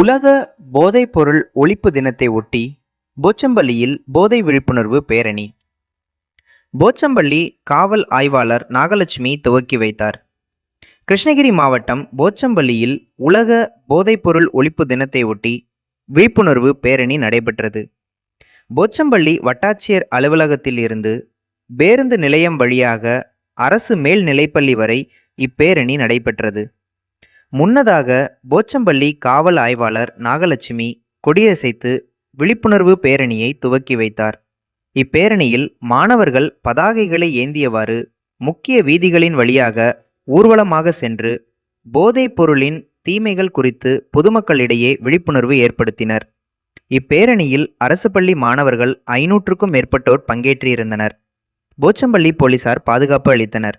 உலக போதைப்பொருள் ஒழிப்பு தினத்தை ஒட்டி போச்சம்பள்ளியில் போதை விழிப்புணர்வு பேரணி. போச்சம்பள்ளி காவல் ஆய்வாளர் நாகலட்சுமி துவக்கி வைத்தார். கிருஷ்ணகிரி மாவட்டம் போச்சம்பள்ளியில் உலக போதைப்பொருள் ஒழிப்பு தினத்தை ஒட்டி விழிப்புணர்வு பேரணி நடைபெற்றது. போச்சம்பள்ளி வட்டாட்சியர் அலுவலகத்தில் இருந்து பேருந்து நிலையம் வழியாக அரசு மேல்நிலைப்பள்ளி வரை இப்பேரணி நடைபெற்றது. முன்னதாக போச்சம்பள்ளி காவல் ஆய்வாளர் நாகலட்சுமி கொடியசைத்து விழிப்புணர்வு பேரணியை துவக்கி வைத்தார். இப்பேரணியில் மாணவர்கள் பதாகைகளை ஏந்தியவாறு முக்கிய வீதிகளின் வழியாக ஊர்வலமாக சென்று போதைப் பொருளின் தீமைகள் குறித்து பொதுமக்களிடையே விழிப்புணர்வு ஏற்படுத்தினர். இப்பேரணியில் அரசு பள்ளி மாணவர்கள் ஐநூற்றுக்கும் மேற்பட்டோர் பங்கேற்றிருந்தனர். போச்சம்பள்ளி போலீசார் பாதுகாப்பு அளித்தனர்.